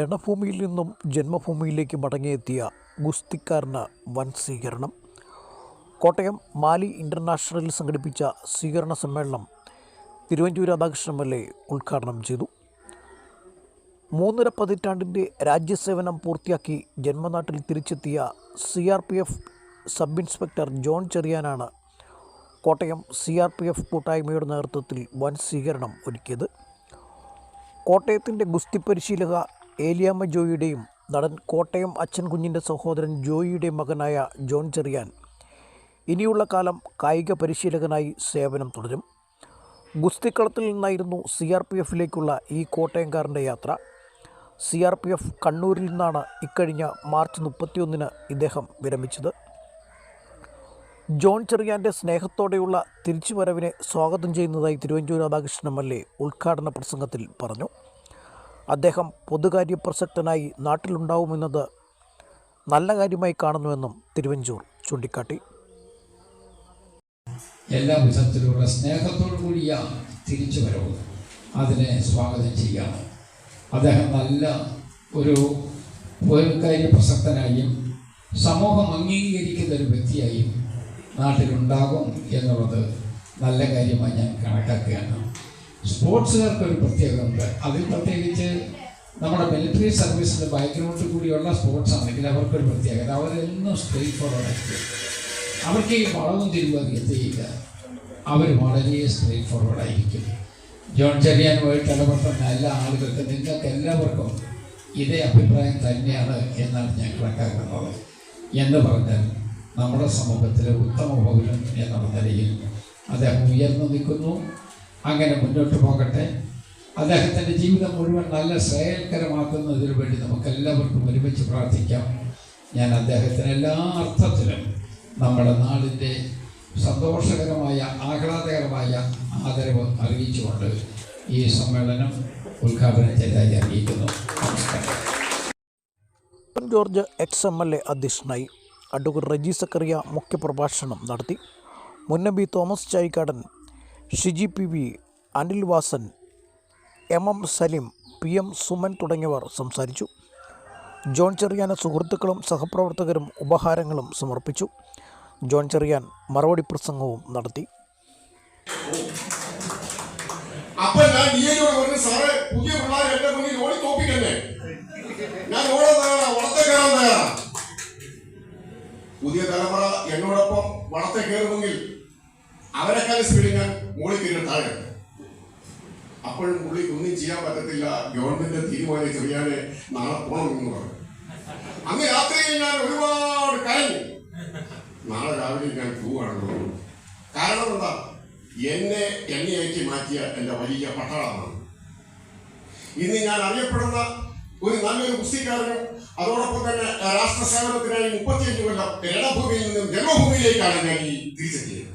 രണഭൂമിയിൽ നിന്നും ജന്മഭൂമിയിലേക്ക് മടങ്ങിയെത്തിയ ഗുസ്തിക്കാരന് വൻ സ്വീകരണം. കോട്ടയം മാലി ഇന്റർനാഷണലിൽ സംഘടിപ്പിച്ച സ്വീകരണ സമ്മേളനം Thiruvanchoor Radhakrishnan M L A ഉദ്ഘാടനം ചെയ്തു. മൂന്നര പതിറ്റാണ്ടിന്റെ രാജ്യസേവനം പൂർത്തിയാക്കി ജന്മനാട്ടിൽ തിരിച്ചെത്തിയ C R P F sub inspector John ചെറിയാനാണ് Kottayam C R P F കൂട്ടായ്മയുടെ നേതൃത്വത്തിൽ വൻ സ്വീകരണം ഒരുക്കിയത്. കോട്ടയത്തിന്റെ ഗുസ്തി പരിശീലക ഏലിയാമ്മ ജോയിയുടെയും നടൻ കോട്ടയം അച്ഛൻ കുഞ്ഞിന്റെ സഹോദരൻ ജോയിയുടെ മകനായ ജോൺ ചെറിയാൻ. ഇനിയുള്ള കാലം കായിക പരിശീലകനായി സേവനം തുടരും. ഗുസ്തിക്കളത്തിൽ നിന്നായിരുന്നു സി ആർ പി എഫിലേക്കുള്ള ഈ കോട്ടയംകാരന്റെ യാത്ര. സി ആർ പി എഫ് കണ്ണൂരിൽ നിന്നാണ് ഇക്കഴിഞ്ഞ മാർച്ച് മുപ്പത്തിയൊന്നിന് ഇദ്ദേഹം വിരമിച്ചത്. ജോൺ ചെറിയാന്റെ സ്നേഹത്തോടെയുള്ള തിരിച്ചുവരവിനെ സ്വാഗതം ചെയ്യുന്നതായി Thiruvanchoor Radhakrishnan M L A ഉദ്ഘാടന പ്രസംഗത്തിൽ പറഞ്ഞു. അദ്ദേഹം പൊതുകാര്യ പ്രസക്തനായി നാട്ടിലുണ്ടാവുമെന്നത് നല്ല കാര്യമായി കാണുന്നുവെന്നും തിരുവഞ്ചൂർ ചൂണ്ടിക്കാട്ടി. എല്ലാ വിധത്തിലുള്ള സ്നേഹത്തോടു കൂടിയ തിരിച്ചു വരവ്. അതിനെ സ്വാഗതം ചെയ്യാണ് അദ്ദേഹം നല്ല ഒരു പൊരുക്കാര്യ പ്രസക്തനായും സമൂഹം അംഗീകരിക്കുന്ന ഒരു വ്യക്തിയായും നാട്ടിലുണ്ടാകും എന്നുള്ളത് നല്ല കാര്യമായി ഞാൻ കണക്കാക്കുകയാണ്. സ്പോർട്സുകാർക്ക് ഒരു പ്രത്യേകതയുണ്ട്. അതിൽ പ്രത്യേകിച്ച് നമ്മുടെ മിലിറ്ററി സർവീസിന്റെ ബാക്ക്ഗ്രൗണ്ട് കൂടിയുള്ള സ്പോർട്സ് ആണെങ്കിൽ അവർക്കൊരു പ്രത്യേകത. അവരെന്നും സ്ട്രേറ്റ് ഫോർവേഡ് അവർക്ക് ഈ വളവും തിരിവ് എത്തിയില്ല അവർ വളരെ സ്ട്രേറ്റ് ഫോർവേഡ് ആയിരിക്കും. ജോൺ ചെറിയാനുമായിട്ട് ഇടപെടുന്ന എല്ലാ ആളുകൾക്കും നിങ്ങൾക്ക് എല്ലാവർക്കും ഇതേ അഭിപ്രായം തന്നെയാണ് എന്നാണ് ഞാൻ കണക്കാക്കുന്നത്. എന്ന് പറഞ്ഞാൽ നമ്മുടെ സമൂഹത്തിലെ ഉത്തമ പൗരൻ എന്നുള്ള നിലയിൽ അദ്ദേഹം ഉയർന്നു നിൽക്കുന്നു. അങ്ങനെ മുന്നോട്ട് പോകട്ടെ. അദ്ദേഹത്തിന്റെ ജീവിതം മുഴുവൻ നല്ല ശ്രേയൽക്കരമാക്കുന്നതിനു വേണ്ടി നമുക്ക് എല്ലാവർക്കും ഒരുമിച്ച് പ്രാർത്ഥിക്കാം. ഞാൻ അദ്ദേഹത്തിന് എല്ലാ അർത്ഥത്തിലും നമ്മുടെ നാടിന്റെ സന്തോഷകരമായ ആഹ്ലാദകരമായ ആദരവ് അറിയിച്ചുകൊണ്ട് ഈ സമ്മേളനം ഉദ്ഘാടനം ചെയ്തതായി അറിയിക്കുന്നു. George ex M L A അധ്യക്ഷനായി അഡ്വക്കേറ്റ് റജി സക്കറിയ മുഖ്യപ്രഭാഷണം നടത്തി. മുന്നബി Thomas Chazhikadan Shiji P V Anil Vasan M M Saleem P M Suman തുടങ്ങിയവർ സംസാരിച്ചു. ജോൺ ചെറിയാന് സുഹൃത്തുക്കളും സഹപ്രവർത്തകരും ഉപഹാരങ്ങളും സമർപ്പിച്ചു. ജോൺ ചെറിയാൻ മറുപടി പ്രസംഗവും നടത്തി. ഞാൻ പുതിയ ഞാൻ പുതിയ തലമുറ എന്നോടൊപ്പം വളത്തെ കയറുമെങ്കിൽ അവരെക്കാൾ സ്പീഡിൽ ഞാൻ മോളിൽ കയറി താഴെ അപ്പോഴും പുള്ളിക്ക് ഒന്നും ചെയ്യാൻ പറ്റത്തില്ല. ഗവൺമെന്റ് തീരുമാനം ചെറിയാനെ നാളെ പോകണമെന്ന് പറഞ്ഞു. അന്ന് രാത്രിയിൽ ഞാൻ ഒരുപാട് കരഞ്ഞു. നാളെ രാവിലെ ഞാൻ പോവുകയാണല്ലോ കാരണം എന്താ? എന്നെ എണ്ണയാക്കി മാറ്റിയ എന്റെ വലിയ പട്ടാളമാണ്. ഇന്ന് ഞാൻ അറിയപ്പെടുന്ന ഒരു നല്ലൊരു കുസ്തിക്കാരനും അതോടൊപ്പം തന്നെ രാഷ്ട്ര സേവനത്തിനായി മുപ്പത്തിയഞ്ച് കൊല്ലം രണഭൂമിയിൽ നിന്നും ജന്മഭൂമിയിലേക്കാണ് ഞാൻ ഈ തിരിച്ചെത്തിയത്.